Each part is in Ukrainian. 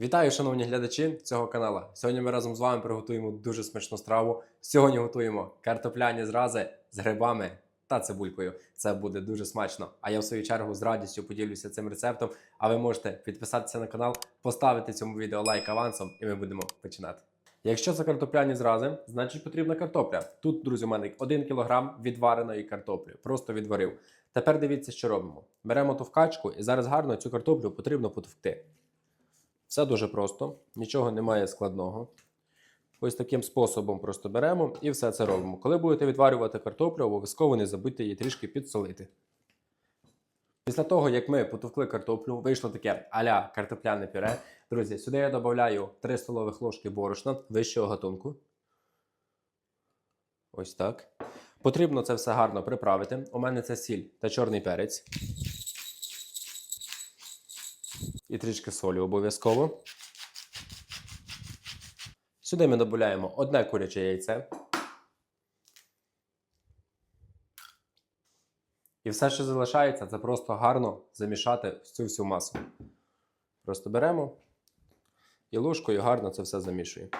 Вітаю, шановні глядачі цього каналу. Сьогодні ми разом з вами приготуємо дуже смачну страву. Сьогодні готуємо картопляні зрази з грибами та цибулькою. Це буде дуже смачно. А я в свою чергу з радістю поділюся цим рецептом. А ви можете підписатися на канал, поставити цьому відео лайк авансом, і ми будемо починати. Якщо це картопляні зрази, значить потрібна картопля. Тут, друзі, у мене 1 кг відвареної картоплі. Просто відварив. Тепер дивіться, що робимо. Беремо товкачку і зараз гарно цю картоплю потрібно потовкти. Все дуже просто, нічого немає складного. Ось таким способом просто беремо і все це робимо. Коли будете відварювати картоплю, обов'язково не забудьте її трішки підсолити. Після того, як ми потовкли картоплю, вийшло таке аля картопляне пюре. Друзі, сюди я додаю 3 столових ложки борошна вищого гатунку. Ось так. Потрібно це все гарно приправити. У мене це сіль та чорний перець. І трішки солі обов'язково. Сюди ми додаємо одне куряче яйце. І все, що залишається, це просто гарно замішати цю всю масу. Просто беремо і ложкою гарно це все замішуємо.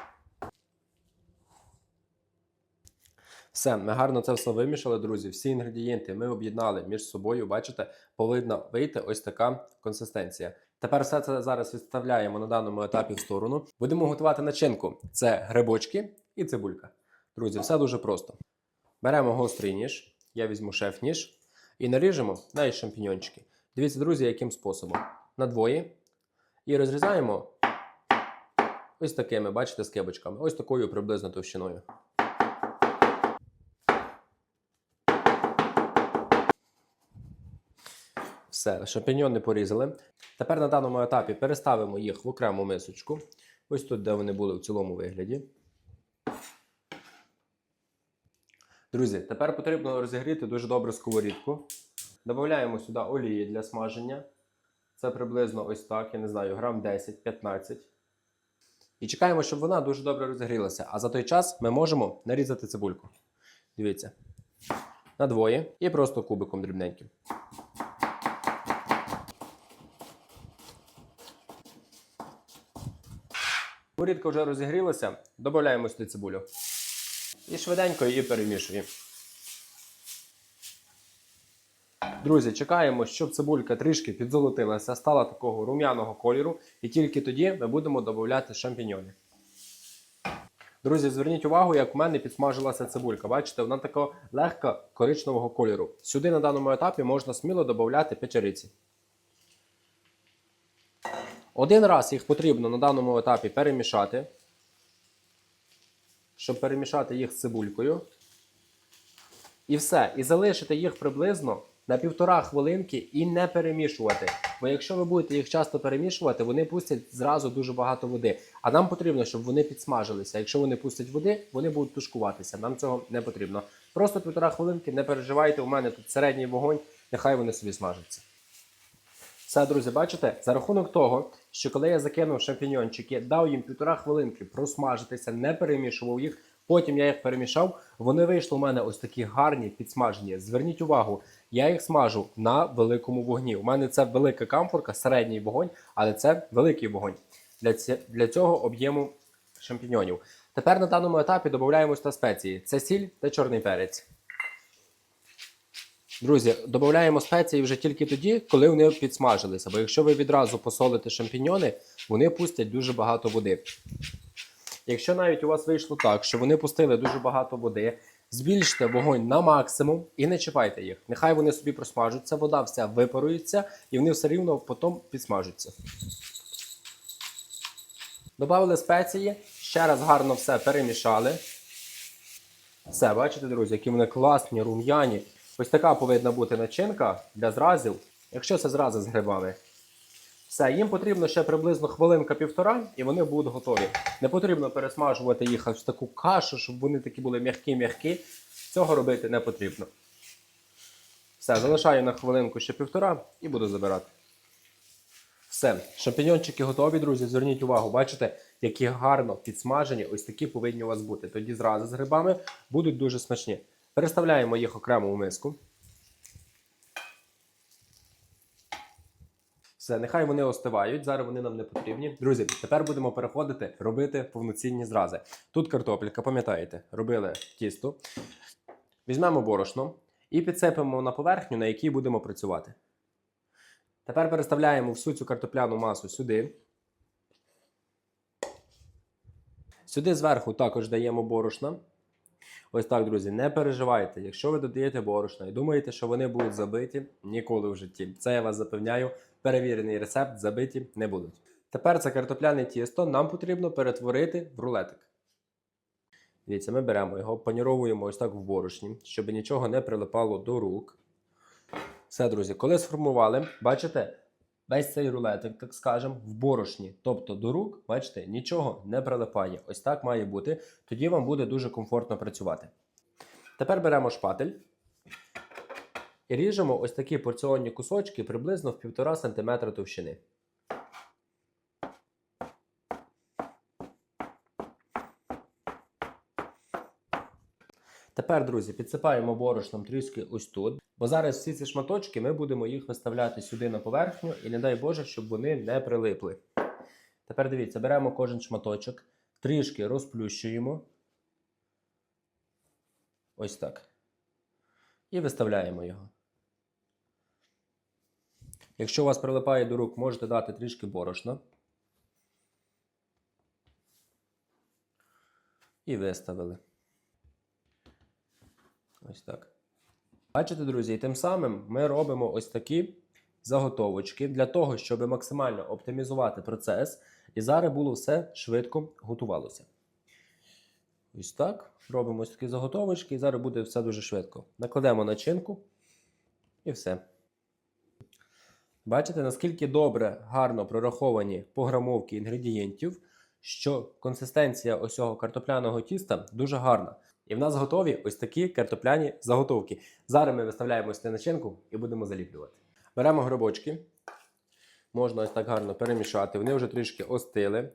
Все, ми гарно це все вимішали, друзі. Всі інгредієнти ми об'єднали між собою. Бачите, повинна вийти ось така консистенція. Тепер все це зараз відставляємо на даному етапі в сторону. Будемо готувати начинку: це грибочки і цибулька. Друзі, все дуже просто. Беремо гострий ніж, я візьму шеф-ніж і наріжемо на шампіньончики. Дивіться, друзі, яким способом. На двоє. І розрізаємо ось такими, бачите, скибочками. Ось такою приблизно товщиною. Все, шампіньони порізали. Тепер на даному етапі переставимо їх в окрему мисочку. Ось тут, де вони були в цілому вигляді. Друзі, тепер потрібно розігріти дуже добре сковорідку. Додаємо сюди олії для смаження. Це приблизно ось так, я не знаю, грам 10-15. І чекаємо, щоб вона дуже добре розігрілася. А за той час ми можемо нарізати цибульку. Дивіться. На двоє і просто кубиком дрібненьким. Сковорідка вже розігрілася, додаємо сюди цибулю. І швиденько її перемішуємо. Друзі, чекаємо, щоб цибулька трішки підзолотилася, стала такого рум'яного кольору, і тільки тоді ми будемо додати шампіньони. Друзі, зверніть увагу, як у мене підсмажилася цибулька. Бачите, вона такого легко коричневого кольору. Сюди на даному етапі можна сміло додати печериці. Один раз їх потрібно на даному етапі перемішати, щоб перемішати їх з цибулькою. І все. І залишити їх приблизно на півтора хвилинки і не перемішувати. Бо якщо ви будете їх часто перемішувати, вони пустять зразу дуже багато води. А нам потрібно, щоб вони підсмажилися. Якщо вони пустять води, вони будуть тушкуватися. Нам цього не потрібно. Просто півтора хвилинки, не переживайте, у мене тут середній вогонь, нехай вони собі смажаться. Все, друзі, бачите, за рахунок того, що коли я закинув шампіньончики, дав їм півтора хвилинки просмажитися, не перемішував їх. Потім я їх перемішав. Вони вийшли у мене ось такі гарні підсмажені. Зверніть увагу, я їх смажу на великому вогні. У мене це велика камфорка, середній вогонь, але це великий вогонь для, для цього об'єму шампіньонів. Тепер на даному етапі додаємо сюди спеції: це сіль та чорний перець. Друзі, додаємо спеції вже тільки тоді, коли вони підсмажилися. Бо якщо ви відразу посолите шампіньони, вони пустять дуже багато води. Якщо навіть у вас вийшло так, що вони пустили дуже багато води, збільште вогонь на максимум і не чіпайте їх. Нехай вони собі просмажуться, вода вся випарується і вони все рівно потім підсмажуться. Добавили спеції, ще раз гарно все перемішали. Все, бачите, друзі, які вони класні, рум'яні. Ось така повинна бути начинка для зразів, якщо це зрази з грибами. Все, їм потрібно ще приблизно хвилинка-півтора, і вони будуть готові. Не потрібно пересмажувати їх аж в таку кашу, щоб вони такі були м'які-м'які. Цього робити не потрібно. Все, залишаю на хвилинку ще півтора і буду забирати. Все, шампіньончики готові, друзі. Зверніть увагу, бачите, які гарно підсмажені, ось такі повинні у вас бути. Тоді зрази з грибами будуть дуже смачні. Переставляємо їх окремо у миску. Все, нехай вони остивають. Зараз вони нам не потрібні. Друзі, тепер будемо переходити робити повноцінні зрази. Тут картопелька, пам'ятаєте, робили тісто. Візьмемо борошно і підсипемо на поверхню, на якій будемо працювати. Тепер переставляємо всю цю картопляну масу сюди. Сюди зверху також даємо борошна. Ось так, друзі, не переживайте. Якщо ви додаєте борошна і думаєте, що вони будуть забиті, ніколи в житті. Це я вас запевняю, перевірений рецепт забиті не будуть. Тепер це картопляне тісто нам потрібно перетворити в рулетик. Дивіться, ми беремо його, паніровуємо ось так в борошні, щоб нічого не прилипало до рук. Все, друзі, коли сформували, бачите, весь цей рулетик, так скажемо, в борошні, тобто до рук, бачите, нічого не прилипає. Ось так має бути. Тоді вам буде дуже комфортно працювати. Тепер беремо шпатель і ріжемо ось такі порціонні кусочки приблизно в 1,5 см товщини. Тепер, друзі, підсипаємо борошном трішки ось тут, бо зараз всі ці шматочки ми будемо їх виставляти сюди на поверхню, і не дай Боже, щоб вони не прилипли. Тепер дивіться, беремо кожен шматочок, трішки розплющуємо. Ось так. І виставляємо його. Якщо у вас прилипає до рук, можете дати трішки борошна. І виставили. Ось так. Бачите, друзі, і тим самим ми робимо ось такі заготовочки для того, щоб максимально оптимізувати процес. І зараз було все швидко готувалося. Ось так. Робимо ось такі заготовочки, і зараз буде все дуже швидко. Накладемо начинку і все. Бачите, наскільки добре, гарно прораховані пограмовки інгредієнтів, що консистенція ось цього картопляного тіста дуже гарна. І в нас готові ось такі картопляні заготовки. Зараз ми виставляємо ось цю начинку і будемо заліплювати. Беремо грибочки. Можна ось так гарно перемішати. Вони вже трішки остили.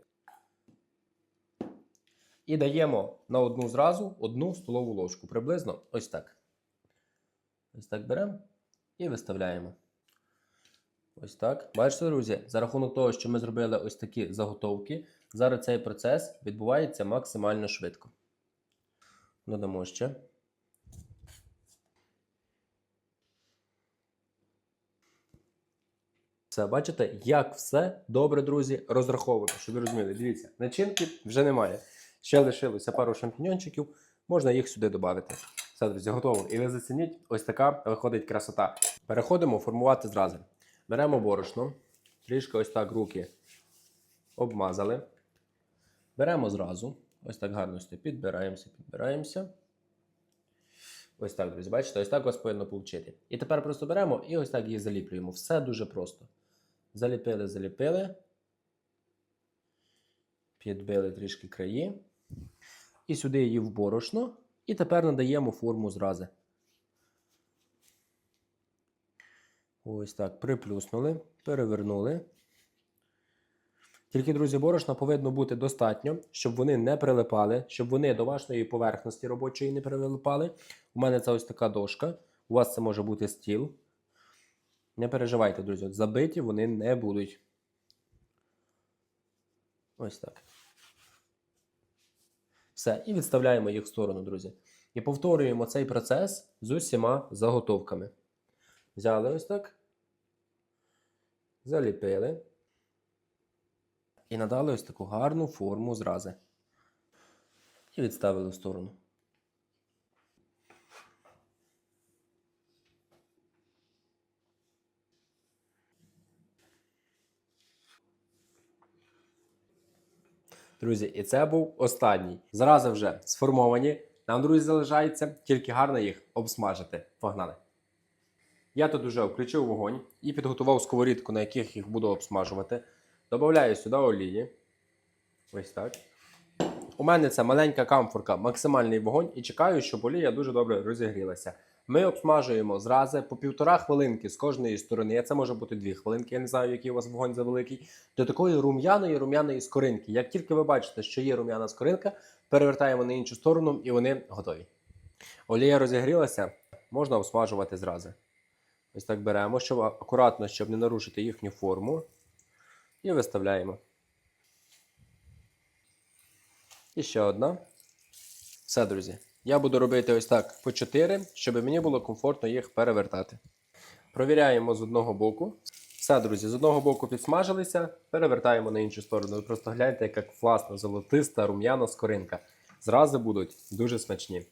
І даємо на одну зразу одну столову ложку. Приблизно ось так. Ось так беремо і виставляємо. Ось так. Бачите, друзі, за рахунок того, що ми зробили ось такі заготовки, зараз цей процес відбувається максимально швидко. Додамо ще. Все, бачите, як все добре, друзі, розраховано, щоб ви розуміли. Дивіться, начинки вже немає. Ще лишилося пару шампіньончиків, можна їх сюди додати. Все, друзі, готово. І ви зацініть, ось така виходить красота. Переходимо формувати зрази. Беремо борошно, трішки ось так руки обмазали. Беремо зразу. Ось так гарно сюди підбираємося, підбираємося. Ось так, друзі, бачите, ось так у вас повинно вийти. І тепер просто беремо і ось так її заліплюємо. Все дуже просто. Заліпили, заліпили. Підбили трішки краї. І сюди її в борошно. І тепер надаємо форму зрази. Ось так, приплюснули, перевернули. Тільки, друзі, борошна повинно бути достатньо, щоб вони не прилипали, щоб вони до вашої поверхності робочої не прилипали. У мене це ось така дошка. У вас це може бути стіл. Не переживайте, друзі, забиті вони не будуть. Ось так. Все, і відставляємо їх в сторону, друзі. І повторюємо цей процес з усіма заготовками. Взяли ось так. Заліпили. І надали ось таку гарну форму зрази. І відставили в сторону. Друзі, і це був останній. Зрази вже сформовані. Нам, друзі, залишається тільки гарно їх обсмажити. Погнали! Я тут вже включив вогонь і підготував сковорідку, на яких їх буду обсмажувати. Добавляю сюди олії. Ось так. У мене це маленька камфорка, максимальний вогонь, і чекаю, щоб олія дуже добре розігрілася. Ми обсмажуємо зрази по півтора хвилинки з кожної сторони. Це може бути дві хвилинки, я не знаю, який у вас вогонь завеликий. До такої рум'яної рум'яної скоринки. Як тільки ви бачите, що є рум'яна скоринка, перевертаємо на іншу сторону і вони готові. Олія розігрілася, можна обсмажувати зрази. Ось так беремо, щоб акуратно, щоб не нарушити їхню форму. І виставляємо. І ще одна. Все, друзі. Я буду робити ось так по 4, щоб мені було комфортно їх перевертати. Провіряємо з одного боку. Все, друзі, з одного боку підсмажилися, перевертаємо на іншу сторону. Ви просто гляньте, яка класна, золотиста, рум'яна скоринка. Зрази будуть дуже смачні.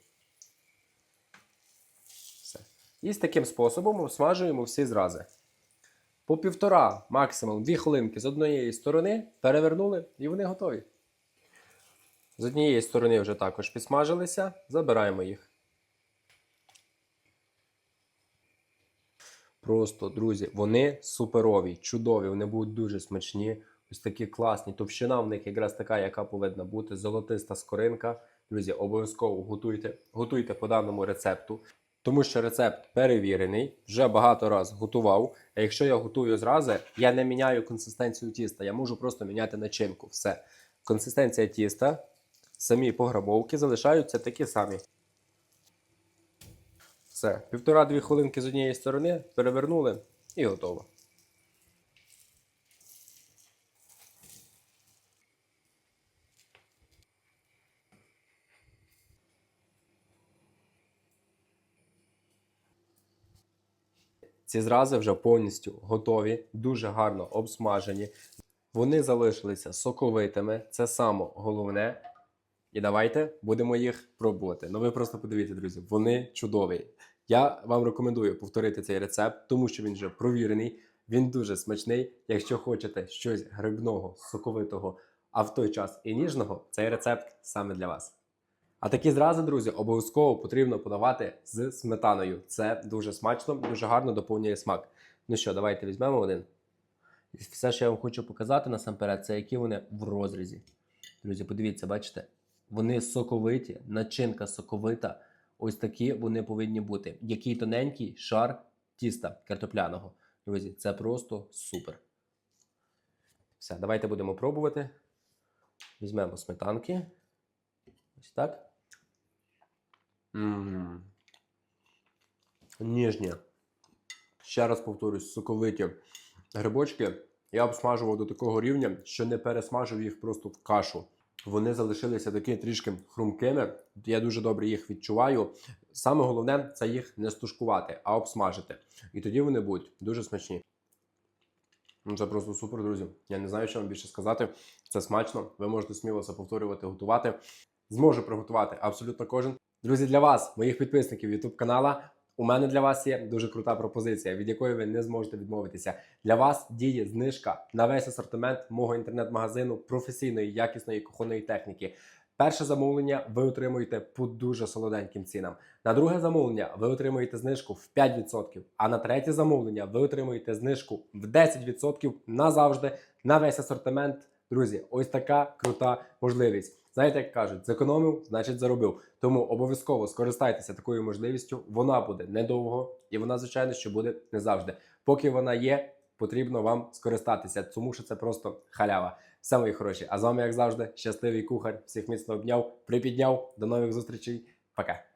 Все. І з таким способом обсмажуємо всі зрази. По півтора, максимум дві хвилинки з однієї сторони перевернули і вони готові. З однієї сторони вже також підсмажилися, забираємо їх. Просто, друзі, вони суперові, чудові, вони будуть дуже смачні. Ось такі класні. Товщина в них якраз така, яка повинна бути. Золотиста скоринка. Друзі, обов'язково готуйте, готуйте по даному рецепту. Тому що рецепт перевірений, вже багато раз готував. А якщо я готую зразу, я не міняю консистенцію тіста, я можу просто міняти начинку. Все. Консистенція тіста, самі пограбовки залишаються такі самі. Все, півтора-дві хвилинки з однієї сторони, перевернули і готово. Ці зрази вже повністю готові, дуже гарно обсмажені. Вони залишилися соковитими, це саме головне. І давайте будемо їх пробувати. Ну ви просто подивіться, друзі, вони чудові. Я вам рекомендую повторити цей рецепт, тому що він вже провірений, він дуже смачний. Якщо хочете щось грибного, соковитого, а в той час і ніжного, цей рецепт саме для вас. А такі зрази, друзі, обов'язково потрібно подавати з сметаною. Це дуже смачно, дуже гарно доповнює смак. Ну що, давайте візьмемо один. І все, що я вам хочу показати насамперед, це які вони в розрізі. Друзі, подивіться, бачите? Вони соковиті, начинка соковита. Ось такі вони повинні бути. Який тоненький шар тіста картопляного. Друзі, це просто супер. Все, давайте будемо пробувати. Візьмемо сметанки. Ось так. Ніжні. Ще раз повторюсь, соковиті грибочки. Я обсмажував до такого рівня, що не пересмажив їх просто в кашу. Вони залишилися такі трішки хрумкими. Я дуже добре їх відчуваю. Саме головне це їх не стушкувати, а обсмажити. І тоді вони будуть дуже смачні. Ну, Це просто супер, друзі. Я не знаю, що вам більше сказати. Це смачно. Ви можете сміло це повторювати, готувати. Зможе приготувати абсолютно кожен. Друзі, для вас, моїх підписників YouTube канала, у мене для вас є дуже крута пропозиція, від якої ви не зможете відмовитися. Для вас діє знижка на весь асортимент мого інтернет-магазину професійної якісної кухонної техніки. Перше замовлення ви отримуєте по дуже солоденьким цінам. На друге замовлення ви отримуєте знижку в 5%, а на третє замовлення ви отримуєте знижку в 10% назавжди на весь асортимент. Друзі, ось така крута можливість. Знаєте, як кажуть, зекономив, значить заробив. Тому обов'язково скористайтеся такою можливістю. Вона буде недовго, і вона, звичайно, що буде не завжди. Поки вона є, потрібно вам скористатися, тому що це просто халява. Все, мої хороші. А з вами, як завжди, щасливий кухар. Всіх міцно обняв, припідняв. До нових зустрічей. Пока.